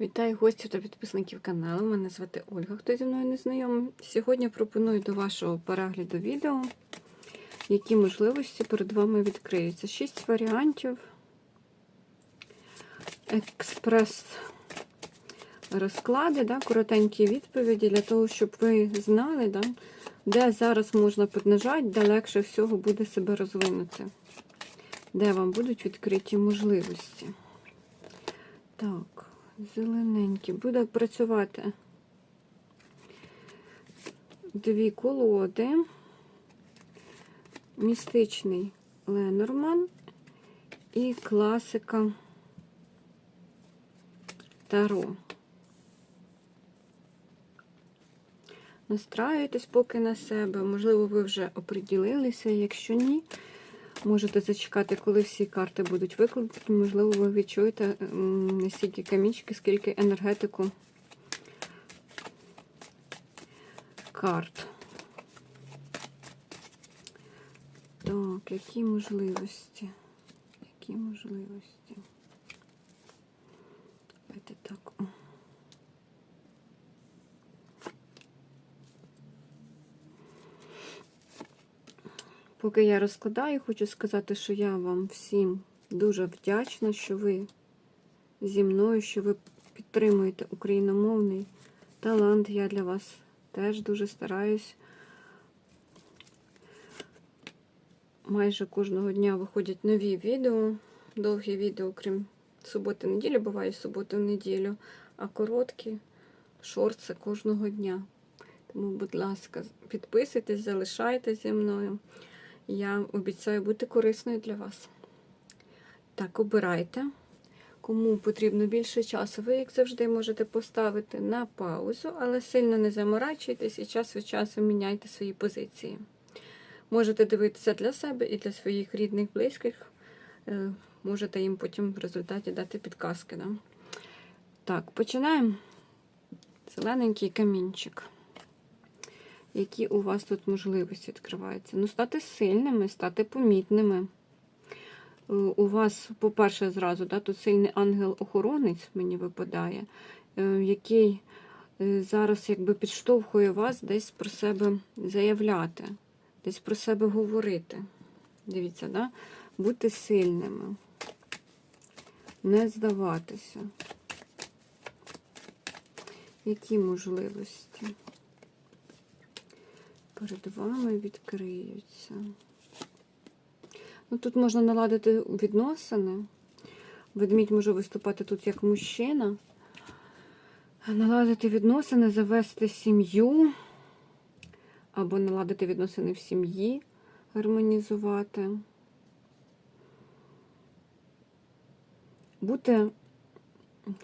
Вітаю гостів та підписників каналу. Мене звати Ольга, хто зі мною не знайомий. Сьогодні пропоную до вашого перегляду відео, які можливості перед вами відкриються. Шість варіантів. Експрес розклади, да, коротенькі відповіді для того, щоб ви знали, да, де зараз можна піднажати, де легше всього буде себе розвинути, де вам будуть відкриті можливості. Так, зелененький. Буде працювати дві колоди. Містичний Ленорман і класика Таро. Настраюйтесь поки на себе. Можливо, ви вже оприділилися. Якщо ні, можете зачекати, коли всі карти будуть викладені. Можливо, ви відчуєте стільки камінчики, скільки енергетику карт. Так, які можливості? Які можливості? Давайте так. о. Поки я розкладаю, хочу сказати, що я вам всім дуже вдячна, що ви зі мною, що ви підтримуєте україномовний талант. Я для вас теж дуже стараюсь. Майже кожного дня виходять нові відео, довгі відео, крім суботи неділі, буває суботи в неділю, а короткі шорти кожного дня. Тому, будь ласка, підписуйтесь, залишайтесь зі мною. Я обіцяю бути корисною для вас. Так, обирайте. Кому потрібно більше часу, ви, як завжди, можете поставити на паузу, але сильно не заморачуйтесь і час від часу міняйте свої позиції. Можете дивитися для себе і для своїх рідних, близьких. Е, Можете їм потім в результаті дати підказки. Да? Так, починаємо. Зелененький камінчик. Які у вас тут можливості відкриваються? Ну, стати сильними, стати помітними. Е, У вас, по-перше, зразу, да, тут сильний ангел-охоронець мені випадає, е, який е, зараз якби підштовхує вас десь про себе заявляти, десь про себе говорити. Дивіться, да? бути сильними, не здаватися. Які можливості перед вами відкриються? Ну, тут можна наладити відносини. Ведмідь може виступати тут як мужчина. Наладити відносини, завести сім'ю, або наладити відносини в сім'ї, гармонізувати. Бути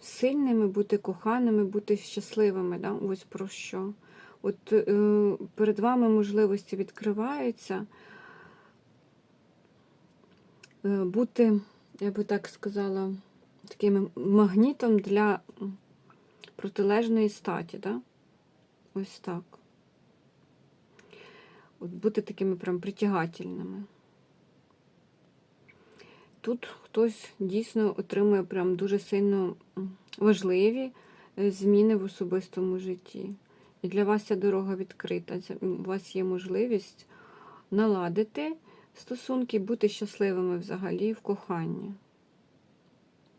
сильними, бути коханими, бути щасливими. Да? Ось про що. От е, перед вами можливості відкриваються. Е, бути, я би так сказала, таким магнітом для протилежної статі, да? Ось так. От бути такими прям притягательними. Тут хтось дійсно отримує прям дуже сильно важливі е, зміни в особистому житті. І для вас ця дорога відкрита. У вас є можливість наладити стосунки, бути щасливими взагалі в коханні.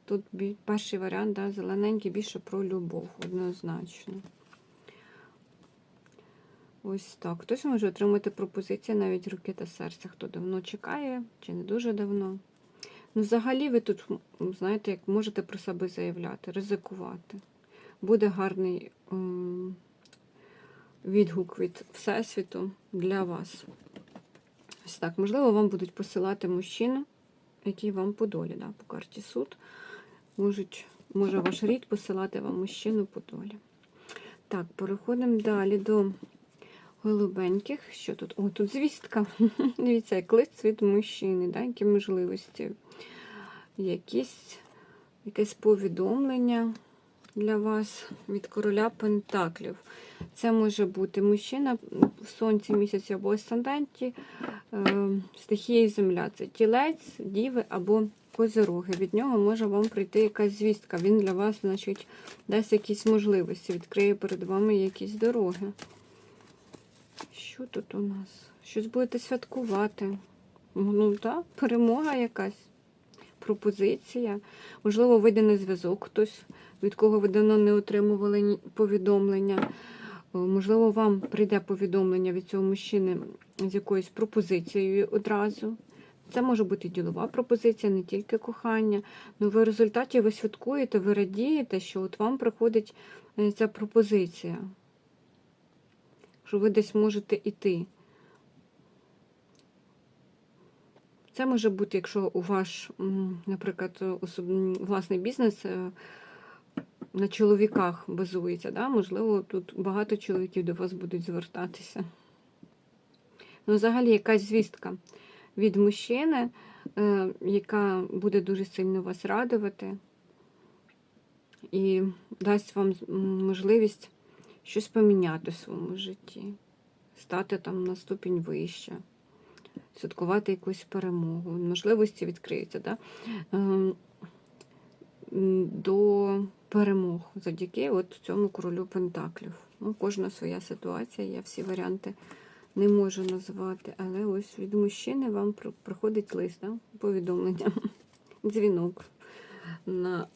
Тут перший варіант, да, зелененький, більше про любов, однозначно. Ось так. Хтось може отримати пропозиції навіть руки та серця, хто давно чекає, чи не дуже давно. Ну, взагалі, ви тут, знаєте, як можете про себе заявляти, ризикувати. Буде гарний відгук від Всесвіту для вас. Ось так, можливо, вам будуть посилати мужчину, який вам по долі, да, по карті суд. Можуть, може ваш рід посилати вам мужчину по долі. Так, переходимо далі до голубеньких. Що тут? О, тут звістка. Дивіться, як лист від мужчини, да, які можливості. Якісь, якесь повідомлення для вас від короля Пентаклів. Це може бути мужчина в сонці місяці або асценденті, е, стихії земля. Це тілець, діви або козироги. Від нього може вам прийти якась звістка. Він для вас, значить, дасть якісь можливості, відкриє перед вами якісь дороги. Що тут у нас? Щось будете святкувати. Ну так, перемога якась, пропозиція. Можливо, вийде на зв'язок хтось, від кого ви давно не отримували повідомлення. Можливо, вам прийде повідомлення від цього мужчини з якоюсь пропозицією одразу. Це може бути ділова пропозиція, не тільки кохання. Ну, ви в результаті ви святкуєте, ви радієте, що от вам приходить е, ця пропозиція. Що ви десь можете йти. Це може бути, якщо у ваш, наприклад, особ... власний бізнес е, на чоловіках базується, да? можливо, тут багато чоловіків до вас будуть звертатися. Ну, взагалі, якась звістка від мужчини, е, яка буде дуже сильно вас радувати і дасть вам можливість щось поміняти в своєму житті, стати там на ступінь вище, святкувати якусь перемогу, можливості відкриються. Да? Ем, До перемог завдяки от цьому королю Пентаклів. Ну, кожна своя ситуація, я всі варіанти не можу назвати, але ось від мужчини вам приходить лист, да? повідомлення, дзвінок на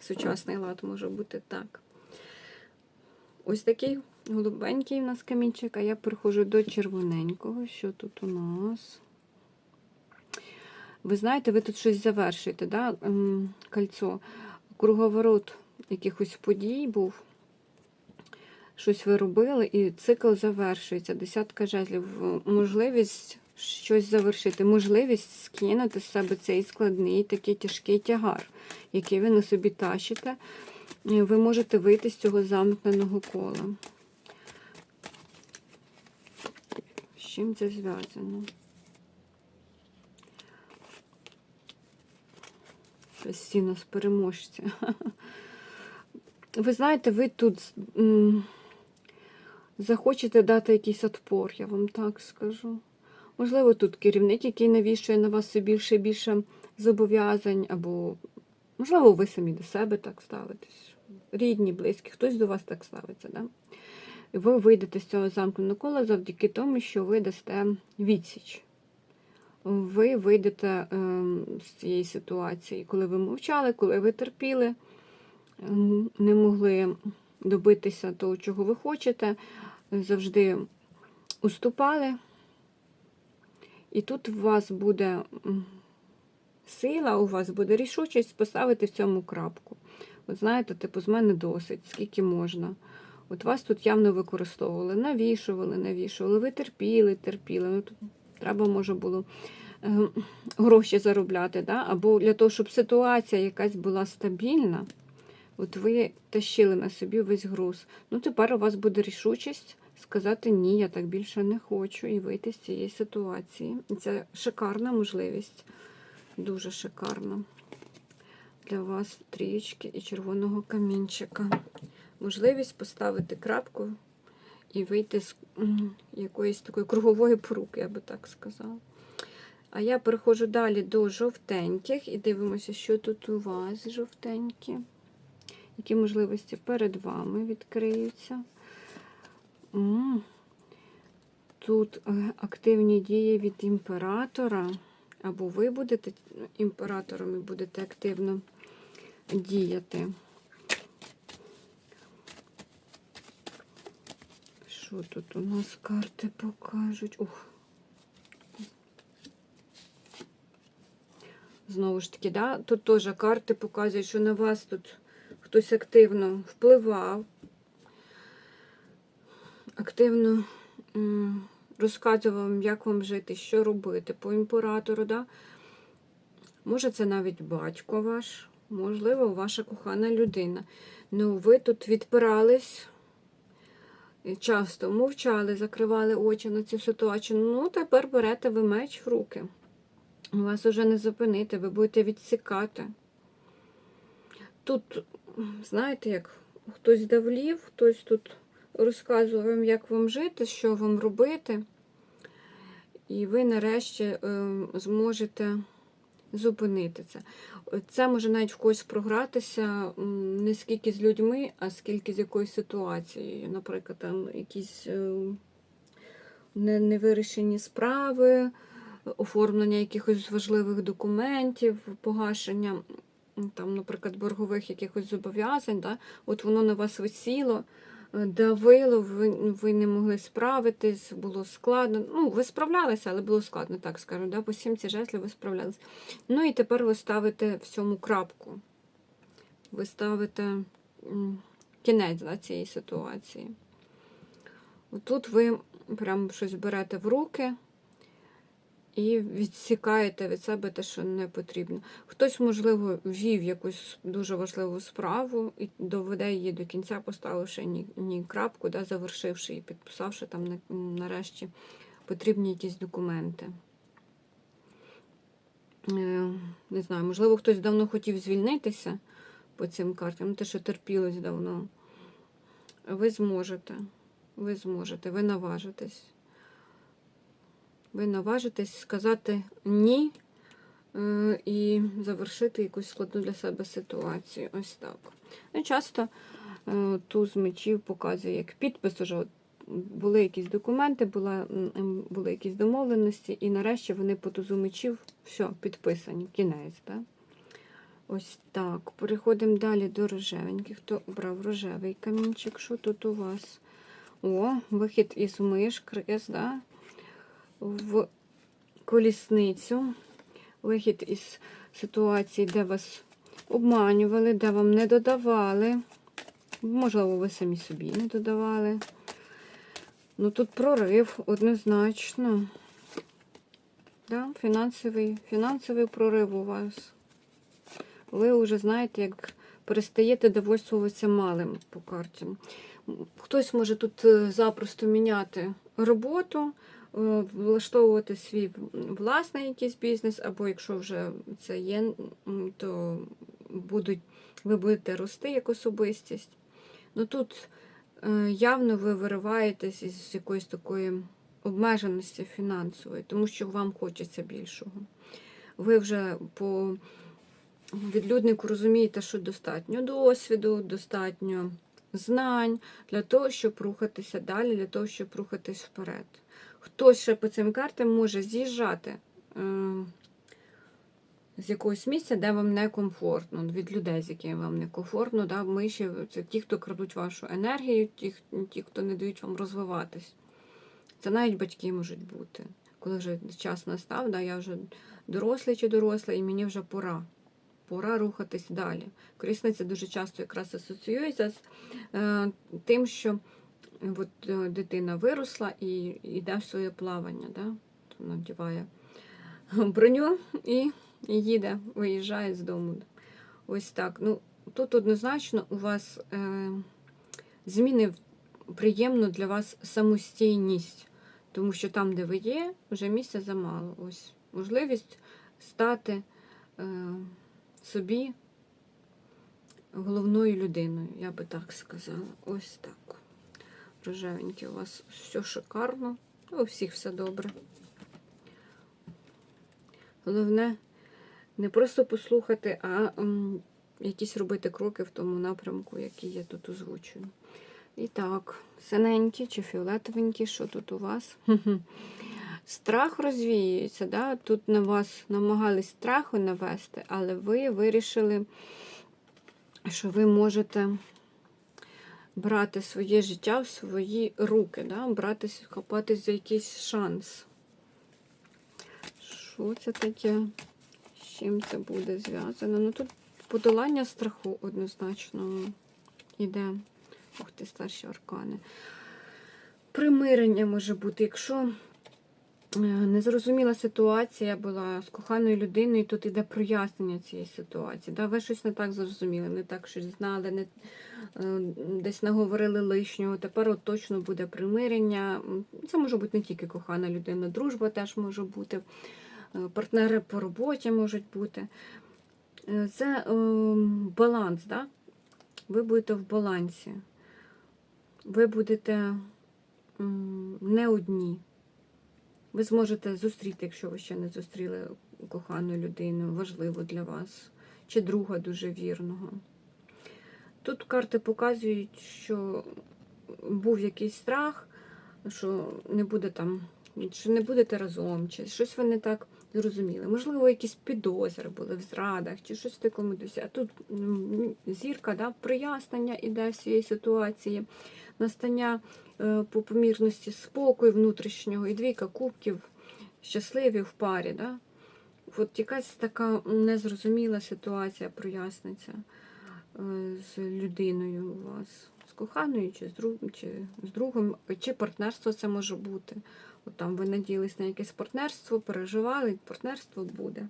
сучасний лад може бути так. Ось такий голубенький у нас камінчик, а я переходжу до червоненького. Що тут у нас? Ви знаєте, ви тут щось завершуєте, да? ем, кольцо. Круговорот якихось подій був. Щось ви робили, і цикл завершується. Десятка жезлів. Можливість щось завершити, можливість скинути з себе цей складний, такий тяжкий тягар, який ви на собі тащите. Ви можете вийти з цього замкненого кола. З чим це зв'язано? Щось всі нас переможці. Ви знаєте, ви тут захочете дати якийсь отпор, я вам так скажу. Можливо, тут керівник, який навішує на вас все більше і більше зобов'язань, або, можливо, ви самі до себе так ставитесь. Рідні, близькі, хтось до вас так ставиться. Да? І ви вийдете з цього замкненого кола завдяки тому, що ви дасте відсіч. Ви вийдете ем, з цієї ситуації, коли ви мовчали, коли ви терпіли, ем, не могли добитися того, чого ви хочете, завжди уступали. І тут у вас буде сила, у вас буде рішучість поставити в цьому крапку. От знаєте, типу, з мене досить, скільки можна. От вас тут явно використовували, навішували, навішували, ви терпіли, терпіли. Ну, тут треба може було е, гроші заробляти, да? або для того, щоб ситуація якась була стабільна. От ви тащили на собі весь груз. Ну, тепер у вас буде рішучість сказати ні, я так більше не хочу, і вийти з цієї ситуації. Це шикарна можливість, дуже шикарна для вас трієчки і червоного камінчика. Можливість поставити крапку і вийти з якоїсь такої кругової поруки, я би так сказала. А я переходжу далі до жовтеньких і дивимося, що тут у вас жовтенькі. Які можливості перед вами відкриються. Тут е, активні дії від імператора. Або ви будете імператором і будете активно діяти. Що тут у нас карти покажуть? Ух. Знову ж таки, да? тут теж карти показують, що на вас тут хтось активно впливав, активно розказував, як вам жити, що робити по імператору. Да? Може, це навіть батько ваш, можливо, ваша кохана людина. Ну, ви тут відпирались, часто мовчали, закривали очі на цю ситуацію. Ну, тепер берете ви меч в руки. Вас уже не зупинити, ви будете відсікати. Тут, знаєте, як хтось давлів, хтось тут розказував вам, як вам жити, що вам робити. І ви нарешті е, зможете зупинити це. Це може навіть в когось програтися не скільки з людьми, а скільки з якоюсь ситуацією. Наприклад, там якісь е, невирішені справи, оформлення якихось важливих документів, погашення, там, наприклад, боргових якихось зобов'язань. Да? От воно на вас висіло, давило, ви, ви не могли справитись, було складно. Ну, ви справлялися, але було складно, так скажу. Да? По сімці жезлів ви справлялися. Ну і тепер ви ставите всьому крапку. Ви ставите кінець да, цієї ситуації. Тут ви прям щось берете в руки і відсікаєте від себе те, що не потрібно. Хтось, можливо, ввів якусь дуже важливу справу і доведе її до кінця, поставивши ні, ні крапку, да, завершивши і підписавши там на- нарешті потрібні якісь документи. Е, Не знаю, можливо, хтось давно хотів звільнитися по цим картам, те, що терпілось давно. Ви зможете. Ви зможете, ви наважитесь. Ви наважитесь сказати ні е, і завершити якусь складну для себе ситуацію. Ось так. Ну, часто е, туз мечів показує як підпис уже. Були якісь документи, була, були якісь домовленості, і нарешті вони по тузу мечів все, підписані, кінець. Да? Ось так. Переходимо далі до рожевеньких. Хто обрав рожевий камінчик? Що тут у вас? О, вихід із миш, да? В колісницю. Вихід із ситуації, де вас обманювали, де вам не додавали. Можливо, ви самі собі не додавали. Ну тут прорив однозначно. Да? Фінансовий, фінансовий прорив у вас. Ви вже знаєте, як перестаєте довольствуватися малим по карті. Хтось може тут е, запросто міняти роботу, влаштовувати свій власний якийсь бізнес, або якщо вже це є, то будуть, ви будете рости як особистість. Ну тут е, явно ви вириваєтесь із якоїсь такої обмеженості фінансової, тому що вам хочеться більшого. Ви вже по відлюднику розумієте, що достатньо досвіду, достатньо знань для того, щоб рухатися далі, для того, щоб рухатись вперед. Хтось ще по цим картам може з'їжджати е, з якогось місця, де вам некомфортно, від людей, з якими вам некомфортно. Да? Миші це ті, хто крадуть вашу енергію, ті, ті, хто не дають вам розвиватись. Це навіть батьки можуть бути. Коли вже час настав, да, я вже дорослий чи доросла, і мені вже пора. Пора рухатись далі. Колісниця дуже часто якраз асоціюється з е, тим, що от, е, дитина виросла і йде в своє плавання. Да? Надіває броню і, їде, виїжджає з дому. Ось так. Ну, тут однозначно у вас е, зміни в приємну для вас самостійність. Тому що там, де ви є, вже місця замало. Ось можливість стати е, собі головною людиною, я би так сказала. Ось так. Рожевенькі, у вас все шикарно. У всіх все добре. Головне, не просто послухати, а якісь робити кроки в тому напрямку, який я тут озвучую. І так, синенькі чи фіолетовенькі, що тут у вас? Страх розвіюється, да? тут на вас намагались страху навести, але ви вирішили, що ви можете брати своє життя в свої руки, да? братись, хапатись за якийсь шанс. Що це таке? З чим це буде зв'язано? Ну тут подолання страху однозначно йде. Ух ти, старші аркани. Примирення може бути, якщо незрозуміла ситуація була з коханою людиною, тут іде прояснення цієї ситуації. Да? Ви щось не так зрозуміли, не так щось знали, не, е, десь наговорили лишнього. Тепер от точно буде примирення. Це може бути не тільки кохана людина, дружба теж може бути, е, партнери по роботі можуть бути. Е, Це е, баланс, да? ви будете в балансі. Ви будете не одні. Ви зможете зустріти, якщо ви ще не зустріли кохану людину, важливу для вас, чи друга дуже вірного. Тут карти показують, що був якийсь страх, що не буде там, що не будете разом, чи щось ви не так зрозуміли. Можливо, якісь підозри були в зрадах, чи щось в такому дусі. А тут зірка, да, прояснення іде всієї ситуації, настання е, по помірності спокою внутрішнього і двійка кубків щасливі в парі. Да? От якась така незрозуміла ситуація проясниться е, з людиною у вас, з коханою, чи з другом, чи з другом, чи партнерство це може бути. От там ви надіялись на якесь партнерство, переживали, партнерство буде.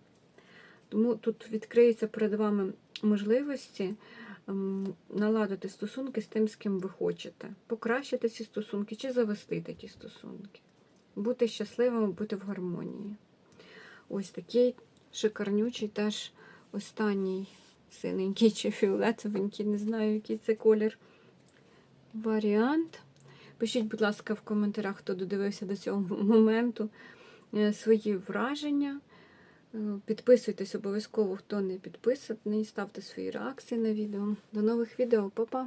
Тому тут відкриються перед вами можливості ем, наладити стосунки з тим, з ким ви хочете, покращити ці стосунки чи завести такі стосунки. Бути щасливими, бути в гармонії. Ось такий шикарнючий теж останній синенький чи фіолетовенький, не знаю, який це колір. Варіант. Пишіть, будь ласка, в коментарях, хто додивився до цього моменту е, свої враження. Е, Підписуйтесь обов'язково, хто не підписаний, ставте свої реакції на відео. До нових відео, Па-па!